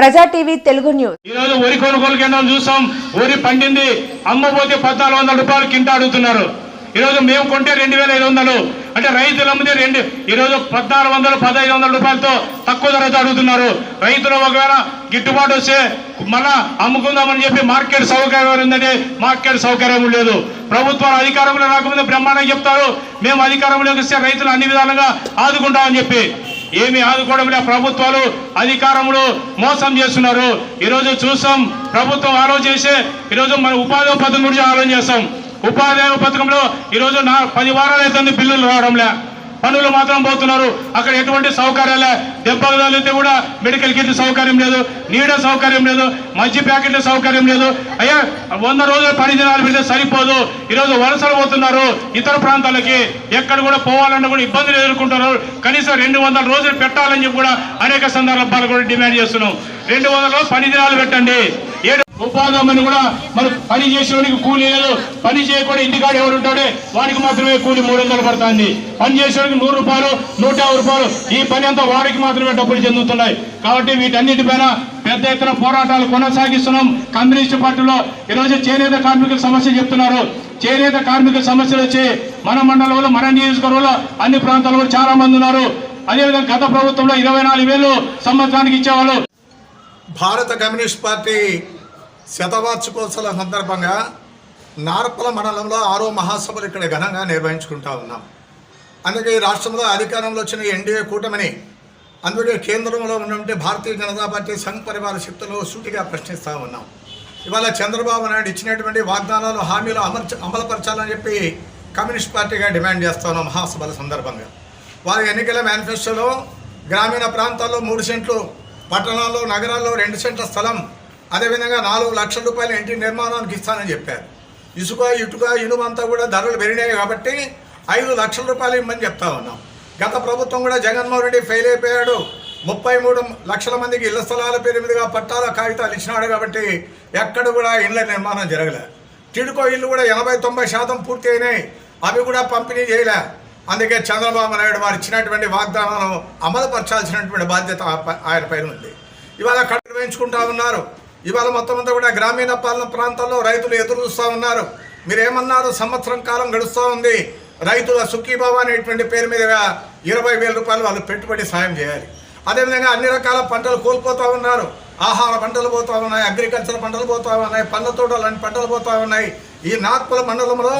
ప్రజా TV Telugu news. ఈ రోజు వరి కొనుగోలు కేంద్రం చూసాం. వరి పండింది. అమ్మబోతే పద్నాలుగు వందల రూపాయలు కింట అడుగుతున్నారు. ఈరోజు మేము కొంటే రెండు వేల ఐదు వందలు. అంటే రైతులు అమ్మితే రెండు ఈరోజు పద్నాలుగు వందలు పదహైదు వందల రూపాయలతో తక్కువ ధరతో అడుగుతున్నారు. రైతులు ఒకవేళ గిట్టుబాటు వస్తే మళ్ళా అమ్ముకుందామని చెప్పి మార్కెట్ సౌకర్యం ఉందంటే మార్కెట్ సౌకర్యం లేదు. ప్రభుత్వాలు అధికారంలో రాకముందు బ్రహ్మాండంగా చెప్తారు. మేము అధికారంలోకి వస్తే రైతులు అన్ని విధాలుగా ఆదుకుంటామని చెప్పి. ఏమి ఆదుకోవడం లే ప్రభుత్వాలు అధికారములు మోసం చేస్తున్నారు. ఈరోజు చూసాం ప్రభుత్వం ఆలోచించే ఈరోజు మన ఉపాధి పథకం గురించి ఆలోచన చేస్తాం. ఉపాధి పథకంలో ఈరోజు నా పది వారాలు అవుతుంది బిల్లులు రావడంలే. పనులు మాత్రం పోతున్నారు. అక్కడ ఎటువంటి సౌకర్యాలే. దెబ్బలు తగిలితే కూడా మెడికల్ కిట్ సౌకర్యం లేదు. నీడ సౌకర్యం లేదు. మంచి ప్యాకెట్ల సౌకర్యం లేదు. అయ్యా వంద రోజులు పని దినాలు పెడితే సరిపోదు. ఈరోజు వలసలు పోతున్నారు ఇతర ప్రాంతాలకి. ఎక్కడ కూడా పోవాలన్నా కూడా ఇబ్బందులు ఎదుర్కొంటున్నారు. కనీసం రెండు వందల రోజులు పెట్టాలని చెప్పి కూడా అనేక సందర్భాలు కూడా డిమాండ్ చేస్తున్నాం. రెండు వందల పని దినాలు పెట్టండి. ఏడు ఉపాధి కూడా మరి పని చేసేవాడికి కూలి లేదు. పని చేయకుండా ఇంటికాడ ఎవరు ఉంటాడే వాడికి మాత్రమే కూలి మూడు వందలు పడుతుంది. పని చేసేవాడికి నూరు రూపాయలు నూట యాభై రూపాయలు. ఈ పని అంతా వాడికి మాత్రమే డబ్బులు చెందుతున్నాయి. కాబట్టి వీటన్నిటిపైన పెద్ద ఎత్తున పోరాటాలు కొనసాగిస్తున్నాం. కమ్యూనిస్ట్ పార్టీలో ఈరోజు చేనేత కార్మికుల సమస్య చెప్తున్నారు. చేనేత కార్మికుల సమస్యలు వచ్చి మన మండలంలో మన నియోజకవర్గంలో అన్ని ప్రాంతాల్లో చాలా మంది ఉన్నారు. అదేవిధంగా గత ప్రభుత్వంలో ఇరవై నాలుగు వేలు సంవత్సరానికి ఇచ్చేవాళ్ళు. భారత కమ్యూనిస్ట్ పార్టీ శతవార్షికోత్సవాల సందర్భంగా నారపల మండలంలో ఆరో మహాసభలు ఇక్కడ ఘనంగా నిర్వహించుకుంటా ఉన్నాం. అందుకే ఈ రాష్ట్రంలో అధికారంలో వచ్చిన ఎన్డీఏ కూటమిని అందుకే కేంద్రంలో ఉన్నటువంటి భారతీయ జనతా పార్టీ సంఘ్ పరివార శక్తులు సూటిగా ప్రశ్నిస్తూ ఉన్నాం. ఇవాళ చంద్రబాబు నాయుడు ఇచ్చినటువంటి వాగ్దానాలు హామీలు అమర్చ అమలుపరచాలని చెప్పి కమ్యూనిస్ట్ పార్టీగా డిమాండ్ చేస్తా ఉన్నాం మహాసభల సందర్భంగా. వారి ఎన్నికల మేనిఫెస్టోలో గ్రామీణ ప్రాంతాల్లో మూడు సెంట్లు పట్టణాల్లో నగరాల్లో రెండు సెంట్ల స్థలం అదేవిధంగా నాలుగు లక్షల రూపాయల ఇంటి నిర్మాణానికి ఇస్తానని చెప్పారు. ఇసుక ఇటుక ఇనుము అంతా కూడా ధరలు పెరిగినాయి కాబట్టి ఐదు లక్షల రూపాయలు ఇమ్మని చెప్తా ఉన్నాం. గత ప్రభుత్వం కూడా జగన్మోహన్ రెడ్డి ఫెయిల్ అయిపోయాడు. ముప్పై మూడు లక్షల మందికి ఇళ్ళ స్థలాల పేరు మీదుగా పట్టాల కాగితాలు ఇచ్చినాడు కాబట్టి ఎక్కడ కూడా ఇళ్ళ నిర్మాణం జరగలే. తిడుకో ఇల్లు కూడా ఎనభై తొంభై శాతం పూర్తి అయినాయి. అవి కూడా పంపిణీ చేయలే. అందుకే చంద్రబాబు నాయుడు వారు ఇచ్చినటువంటి వాగ్దానాలను అమలుపరచాల్సినటువంటి బాధ్యత ఆ ప- ఆయన పైన ఉంది. ఇవాళ కట్టు వేయించుకుంటా ఉన్నారు. ఇవాళ మొత్తం అంతా కూడా గ్రామీణ పాలన ప్రాంతాల్లో రైతులు ఎదురు చూస్తూ ఉన్నారు. మీరేమన్నారు? సంవత్సరం కాలం గడుస్తూ ఉంది. రైతుల సుఖీభావ అనేటువంటి పేరు మీద ఇరవై వేల రూపాయలు వాళ్ళు పెట్టుబడి సాయం చేయాలి. అదేవిధంగా అన్ని రకాల పంటలు కోల్పోతూ ఉన్నారు. ఆహార పంటలు పోతూ ఉన్నాయి అగ్రికల్చర్ పంటలు పోతూ ఉన్నాయి పండ్ల తోటలు అన్ని పంటలు పోతూ ఉన్నాయి. ఈ నాగ్పుల మండలంలో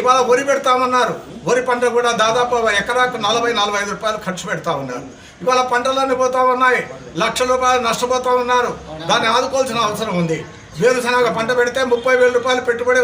ఇవాళ వరి పెడతామన్నారు వరి పంట కూడా దాదాపు ఎకరాకు నలభై నలభై ఐదు రూపాయలు ఖర్చు పెడతా ఉన్నారు. ఇవాళ పంటలన్నీ పోతా ఉన్నాయి. లక్షల రూపాయలు నష్టపోతా ఉన్నారు. దాన్ని ఆదుకోవాల్సిన అవసరం ఉంది. వేరుశనగ పంట పెడితే ముప్పై వేల రూపాయలు పెట్టుబడి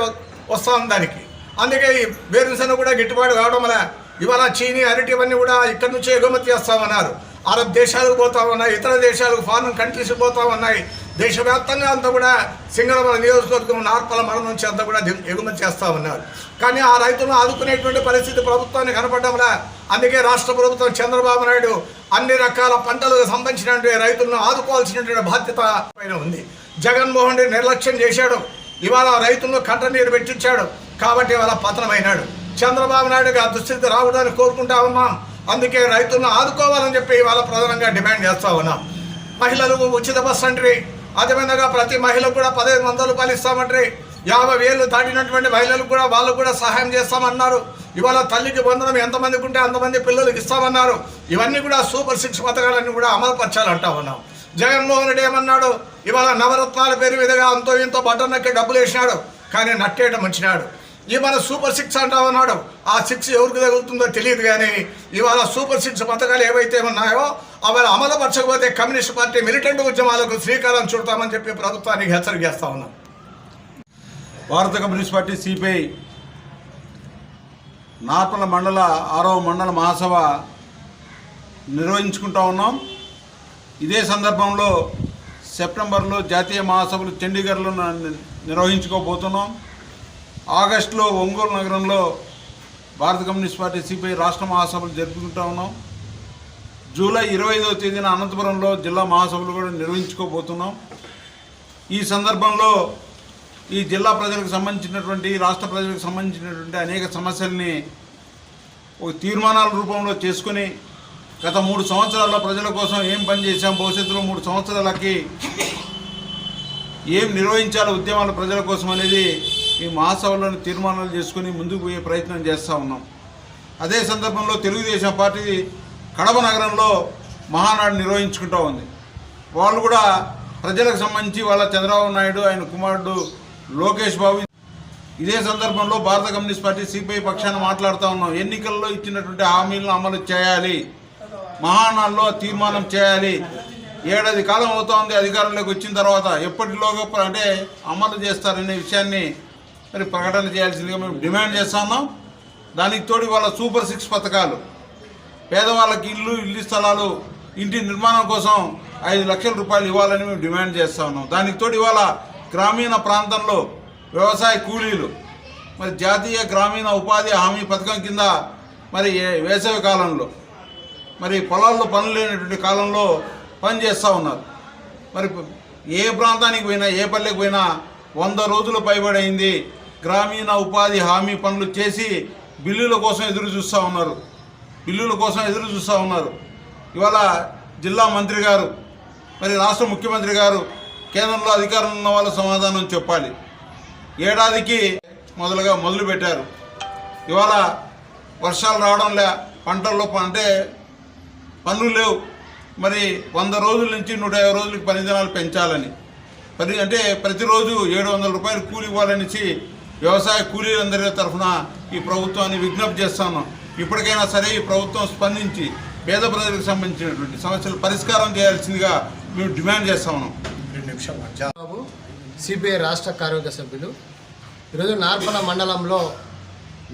వస్తూ ఉంది దానికి. అందుకే ఈ వేరుశనగ కూడా గిట్టుబాటు కావడం వల్ల ఇవాళ చీని అరటి ఇవన్నీ కూడా ఇక్కడి నుంచి ఎగుమతి చేస్తామన్నారు అరబ్ దేశాలకు పోతా ఉన్నాయి ఇతర దేశాలకు ఫారెన్ కంట్రీస్ పోతా ఉన్నాయి. దేశవ్యాప్తంగా అంతా కూడా సింగళమల నియోజకవర్గం నార్పల మల నుంచి అంతా కూడా ఎగుమతి చేస్తూ ఉన్నారు. కానీ ఆ రైతులను ఆదుకునేటువంటి పరిస్థితి ప్రభుత్వానికి కనపడడంలా అందుకే రాష్ట్ర ప్రభుత్వం చంద్రబాబు నాయుడు అన్ని రకాల పంటలకు సంబంధించినటువంటి రైతులను ఆదుకోవాల్సినటువంటి బాధ్యత పైన ఉంది. జగన్మోహన్ రెడ్డి నిర్లక్ష్యం చేశాడు. ఇవాళ రైతులను కంటనీరు పెట్టించాడు. కాబట్టి ఇవాళ పతనమైనాడు. చంద్రబాబు నాయుడుకి ఆ దుస్థితి రావడానికి కోరుకుంటా ఉన్నాం. అందుకే రైతులను ఆదుకోవాలని చెప్పి ఇవాళ ప్రధానంగా డిమాండ్ చేస్తా ఉన్నాం. మహిళలకు ఉచిత బస్ అంటే అదేవిధంగా ప్రతి మహిళకు కూడా పదిహేను వందల రూపాయలు ఇస్తామంటే యాభై వేలు దాటినటువంటి మహిళలకు కూడా వాళ్ళకు కూడా సహాయం చేస్తామన్నారు. ఇవాళ తల్లికి బంధనం ఎంతమందికి ఉంటే అంతమంది పిల్లలకి ఇస్తామన్నారు. ఇవన్నీ కూడా సూపర్ సిక్స్ పథకాలన్నీ కూడా అమలుపరచాలంటా ఉన్నాం. జగన్మోహన్ రెడ్డి ఏమన్నాడు? ఇవాళ నవరత్నాల పేరు మీదుగా అంతో ఇంతో బట్టనక్కి డబ్బులు వేసినాడు. కానీ నట్టేయడం వచ్చినాడు. ఇవాళ సూపర్ సిక్స్ అంటా ఉన్నాడు ఆ సిక్స్ ఎవరికి తగులుతుందో తెలియదు కానీ ఇవాళ సూపర్ సిక్స్ పథకాలు ఏవైతే ఉన్నాయో అవి అమలుపరచకపోతే కమ్యూనిస్ట్ పార్టీ మిలిటెంట్ ఉద్యమాలకు శ్రీకారం చుడతామని చెప్పి ప్రభుత్వానికి హెచ్చరిక చేస్తా ఉన్నాం. భారత కమ్యూనిస్ట్ పార్టీ సిపిఐ నార్పల మండల ఆరవ మండల మహాసభ నిర్వహించుకుంటా ఉన్నాం. ఇదే సందర్భంలో సెప్టెంబర్లో జాతీయ మహాసభలు చండీగఢ్లో నిర్వహించుకోబోతున్నాం. ఆగస్టులో ఒంగోలు నగరంలో భారత కమ్యూనిస్ట్ పార్టీ సిపిఐ రాష్ట్ర మహాసభలు జరుపుకుంటా ఉన్నాం. జూలై ఇరవై ఐదవ తేదీన అనంతపురంలో జిల్లా మహాసభలు కూడా నిర్వహించుకోబోతున్నాం. ఈ సందర్భంలో ఈ జిల్లా ప్రజలకు సంబంధించినటువంటి రాష్ట్ర ప్రజలకు సంబంధించినటువంటి అనేక సమస్యల్ని ఒక తీర్మానాల రూపంలో చేసుకొని గత మూడు సంవత్సరాల్లో ప్రజల కోసం ఏం పనిచేసాం భవిష్యత్తులో మూడు సంవత్సరాలకి ఏం నిర్వహించాలి ఉద్యమాలు ప్రజల కోసం అనేది ఈ మహాసభలోని తీర్మానాలు చేసుకుని ముందుకు పోయే ప్రయత్నం చేస్తూ ఉన్నాం. అదే సందర్భంలో తెలుగుదేశం పార్టీ కడప నగరంలో మహానాడు నిర్వహించుకుంటూ ఉంది. వాళ్ళు కూడా ప్రజలకు సంబంధించి వాళ్ళ చంద్రబాబు నాయుడు ఆయన కుమారుడు లోకేష్ బాబు ఇదే సందర్భంలో భారత కమ్యూనిస్ట్ పార్టీ సిపిఐ పక్షాన మాట్లాడుతూ ఉన్నాం. ఎన్నికల్లో ఇచ్చినటువంటి హామీలను అమలు చేయాలి. మహానాల్లో తీర్మానం చేయాలి. ఏడాది కాలం అవుతోంది అధికారంలోకి వచ్చిన తర్వాత ఎప్పటిలోగా అంటే అమలు చేస్తారనే విషయాన్ని మరి ప్రకటన చేయాల్సిందిగా మేము డిమాండ్ చేస్తున్నాం దానికి తోడు వాళ్ళ సూపర్ సిక్స్ పథకాలు. పేదవాళ్ళకి ఇల్లు ఇల్లు స్థలాలు ఇంటి నిర్మాణం కోసం ఐదు లక్షల రూపాయలు ఇవ్వాలని మేము డిమాండ్ చేస్తా ఉన్నాం. దానికి తోడు ఇవాళ గ్రామీణ ప్రాంతంలో వ్యవసాయ కూలీలు మరి జాతీయ గ్రామీణ ఉపాధి హామీ పథకం కింద మరి వేసవి కాలంలో మరి పొలాల్లో పనులు లేనటువంటి కాలంలో పని చేస్తూ ఉన్నారు. మరి ఏ ప్రాంతానికి పోయినా ఏ పల్లెకి పోయినా వంద రోజులు పైబడైంది గ్రామీణ ఉపాధి హామీ పనులు చేసి బిల్లుల కోసం ఎదురు చూస్తూ ఉన్నారు. బిల్లుల కోసం ఎదురు చూస్తూ ఉన్నారు. ఇవాళ జిల్లా మంత్రి గారు మరి రాష్ట్ర ముఖ్యమంత్రి గారు కేంద్రంలో అధికారం ఉన్న వాళ్ళ సమాధానం చెప్పాలి. ఏడాదికి మొదలుగా మొదలు పెట్టారు. ఇవాళ వర్షాలు రావడం లే పంటల్లో అంటే పనులు లేవు. మరి వంద రోజుల నుంచి నూట యాభై రోజులకి పని దినాలు పెంచాలని. పని అంటే ప్రతిరోజు ఏడు వందల రూపాయలు కూలి ఇవ్వాలనేసి వ్యవసాయ కూలీలందరి తరఫున ఈ ప్రభుత్వాన్ని విజ్ఞప్తి చేస్తాను. ఇప్పటికైనా సరే ఈ ప్రభుత్వం స్పందించి పేద ప్రజలకు సంబంధించినటువంటి సమస్యలు పరిష్కారం చేయాల్సిందిగా మేము డిమాండ్ చేస్తా ఉన్నాం. రెండు నిమిషాలు సిపిఐ రాష్ట్ర కార్యవర్గ సభ్యులు ఈరోజు నార్పల మండలంలో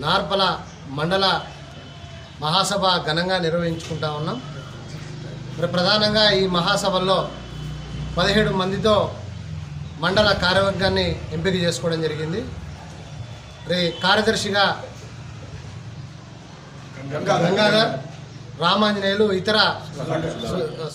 నార్పల మండల మహాసభ ఘనంగా నిర్వహించుకుంటా ఉన్నాం. మరి ప్రధానంగా ఈ మహాసభల్లో పదిహేడు మందితో మండల కార్యవర్గాన్ని ఎంపిక చేసుకోవడం జరిగింది. మరి కార్యదర్శిగా గంగాధర్ రామాంజనేయులు ఇతర